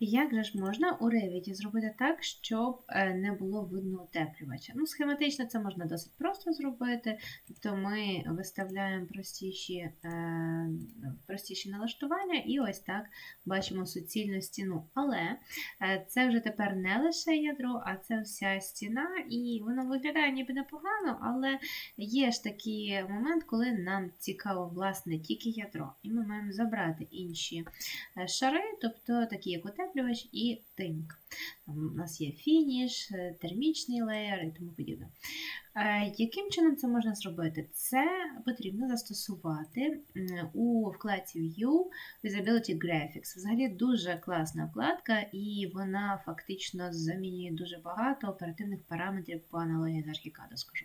Як же ж можна у Revit зробити так, щоб е, не було видно утеплювача? Ну, схематично це можна досить просто зробити. Тобто ми виставляємо простіші, е, простіші налаштування і ось так бачимо суцільну стіну. Але е, це вже тепер не лише ядро, а це вся стіна, і воно виглядає ніби непогано, але є ж такий момент, коли нам цікаво власне тільки ядро, і ми маємо забрати інші шари, тобто такі як утеплювач і тинк. У нас є фініш, е, термічний леєр і тому подібне. Е, Яким чином це можна зробити? Це потрібно застосувати у вкладці View Visibility Graphics. Взагалі дуже класна вкладка, і вона фактично замінює дуже багато оперативних параметрів по аналогії з Archicad, скажу.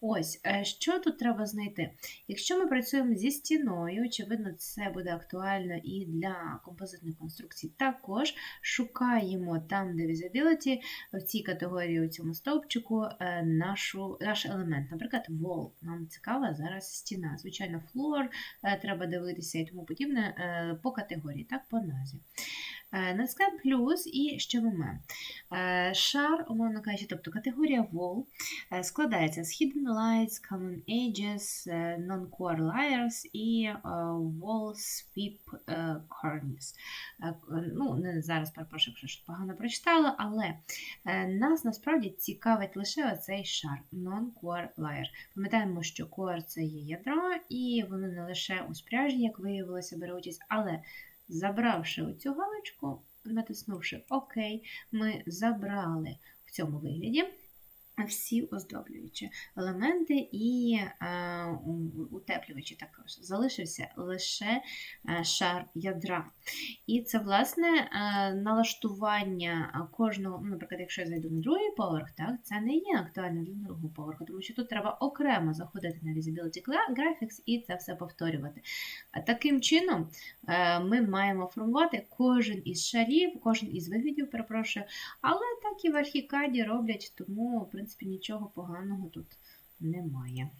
Ось, е, що тут треба знайти? Якщо ми працюємо зі стіною, очевидно, це буде актуально і для композитних конструкцій. Також шукаємо там, де Visibility, в цій категорії, у цьому стовпчику, е, нашу, наш елемент. Наприклад, wall. Нам цікава зараз стіна. Звичайно, floor, е, треба дивитися і тому подібне е, по категорії, так, по назві. Е, Натискаємо плюс і що ми маємо? Е, Шар, умовно кажучи, тобто категорія wall е, складається з hidden lights, common edges, е, non-core layers і wall sweep corners. Ну, не зараз перепрошую, якщо щось погано прочитала, але нас насправді цікавить лише оцей шар non-core layer. Пам'ятаємо, що core це є ядро, і воно не лише у спряжі, як виявилося, бере участь, але забравши оцю галочку, натиснувши ОК, ми забрали в цьому вигляді всі оздоблюючі елементи і е, утеплювачі також. Залишився лише е, шар ядра. І це, власне, е, налаштування кожного, ну, наприклад, якщо я зайду на другий поверх, так, це не є актуально для другого поверху, тому що тут треба окремо заходити на Visibility Graphics і це все повторювати. Таким чином, е, ми маємо формувати кожен із шарів, кожен із виглядів, перепрошую, але так і в архікаді роблять, тому, в принципі, нічого поганого тут немає.